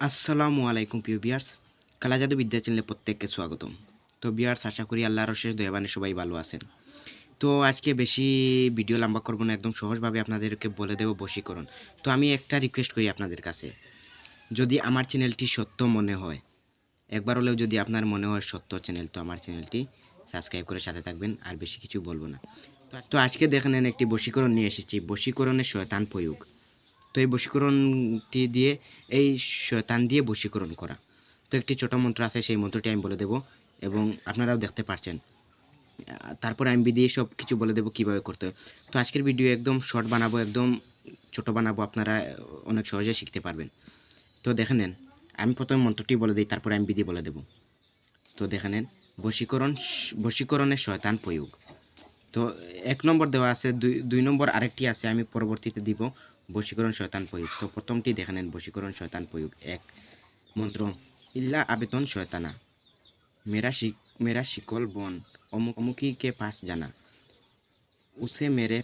আসসালামু আলাইকুম প্রিয় বিয়ার্স। কালাজাদু বিদ্যা চ্যানেলে প্রত্যেককে স্বাগতম। তো বিয়ার্স, আশা করি আল্লাহর শেষ দয়াবানে সবাই ভালো আছেন। তো আজকে বেশি ভিডিও লম্বা করব না, একদম সহজভাবে আপনাদেরকে বলে দেবো বশীকরণ তো আমি একটা রিকোয়েস্ট করি আপনাদের কাছে। যদি আমার চ্যানেলটি সত্য মনে হয়, একবার হলেও যদি আপনার মনে হয় সত্য চ্যানেল, তো আমার চ্যানেলটি সাবস্ক্রাইব করে সাথে থাকবেন, আর বেশি কিছু বলব না। তো- আজকে দেখে নেন একটি বশীকরণ নিয়ে এসেছি। বশীকরণের শয়তান প্রয়োগ। তো এই বশীকরণটি দিয়ে এই শয়তান দিয়ে বশীকরণ করা। তো একটি ছোট মন্ত্র আছে সেই মন্ত্রটি আমি বলে দেব এবং আপনারাও দেখতে পাচ্ছেন আহ, তারপর আমি দিয়ে সব কিছু বলে দেবো কীভাবে করতে তো আজকের ভিডিও একদম শর্ট বানাবো একদম ছোট বানাবো আপনারা অনেক সহজে শিখতে পারবেন। তো দেখে নেন আমি প্রথমে মন্ত্রটি বলে দিই তারপরে আমি বিধি বলে দেব। তো দেখে নেন বশীকরণ বশীকরণের শয়তান প্রয়োগ। তো এক নম্বর দেওয়া আছে, দুই দুই নম্বর আরেকটি আছে, আমি পরবর্তীতে দিব, বশীকরণ শয়তান প্রয়োগ। তো প্রথমটি দেখে নেন, বশীকরণ শয়তান প্রয়োগ এক। মন্ত্র, ইল্লা আবেতন শয়তানা। মেরা শিক মেরা শিকল বন, অমুক অমুকি কে পাস জানা। উসে মেরে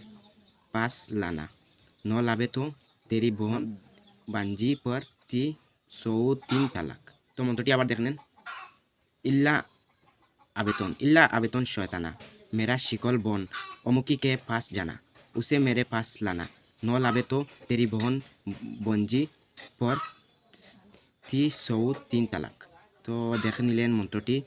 পাস লানা। ন লাভে তো তেরি বহন বাঞ্জি পর তি সৌ তিন তালাক। তো মন্ত্রটি আবার দেখে নেন, ইল্লা আবেতন ইল্লা আবেতন শয়তানা। মেরা শিকল বন অমুকি কে পাস জানা উসে মেরে পাস লানা ন লাভে তো তেরি বহন বঞ্জি পর তি সৌ তিন তালাক তো দেখে নিলেন মন্ত্রটি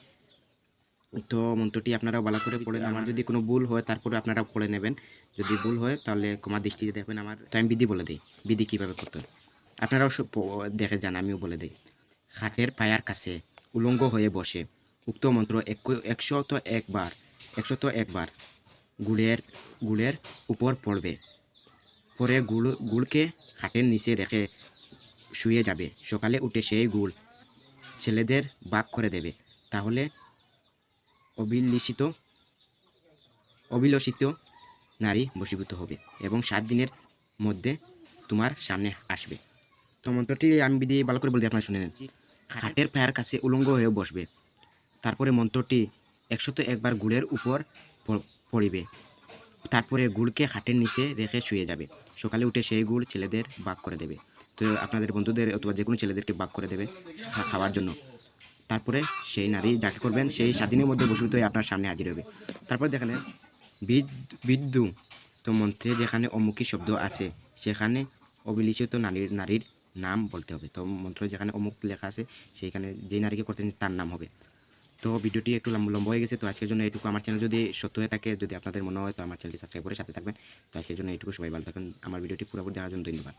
তো মন্ত্রটি আপনারা ভালো করে পড়ে আমার যদি কোনো ভুল হয় তারপরে আপনারা পড়ে নেবেন যদি ভুল হয় তাহলে ক্ষমা দৃষ্টিতে দেখবেন আমার তো আমি বিধি বলে দিই বিধি কীভাবে করতে আপনারাও সব দেখে যান আমিও বলে দিই। খাটের পায়ার কাছে উলঙ্গ হয়ে বসে। উক্ত মন্ত্র এক- একশত একবার একশত একবার। গুড়ের গুড়ের উপর পড়বে। পরে গুড় গুড়কে খাটের নিচে রেখে শুয়ে যাবে। সকালে উঠে সেই গুড় ছেলেদের বাক করে দেবে। তাহলে অবিলিষিত অবিলষিত নারী বশীভূত হবে এবং সাত দিনের মধ্যে তোমার সামনে আসবে। তো মন্ত্রটি আমি দিয়ে ভালো করে বলতে আপনারা শুনে নেন। খাটের পায়ের কাছে উলঙ্গ হয়ে বসবে। তারপরে মন্ত্রটি একশত একবার গুড়ের উপর পড়িবে। তারপরে গুড়কে হাটের নিচে রেখে শুয়ে যাবে। সকালে উঠে সেই গুড় ছেলেদের বাক করে দেবে। তো আপনাদের বন্ধুদের অথবা যে কোনো ছেলেদেরকে বাক করে দেবে খাওয়ার জন্য। তারপরে সেই নারী যাকে করবেন, সেই স্বাধীনের মধ্যে বসিত হয়ে আপনার সামনে হাজির হবে। তারপর বিদ- বিদ্যু, তো মন্ত্রে যেখানে অমুখী শব্দ আছে, সেখানে অবিলিখিত নারীর নারীর নাম বলতে হবে। তো মন্ত্র যেখানে অমুক লেখা আছে, সেইখানে যেই নারীকে করতেন তার নাম হবে। তো ভিডিওটি একটু লম্বা লম্বা হয়ে গেছে, তো আজকের জন্য এইটুকু আমার চ্যানেল যদি সত্য হয়ে থাকে, যদি আপনাদের মনে হয়, তো আমার চ্যানেলটি সাবস্ক্রাইব করে সাথে থাকবেন। তো আজকের জন্য এইটুকু, সবাই ভালো থাকবেন। আমার ভিডিওটি পুরোপুরি দেওয়ার জন্য ধন্যবাদ।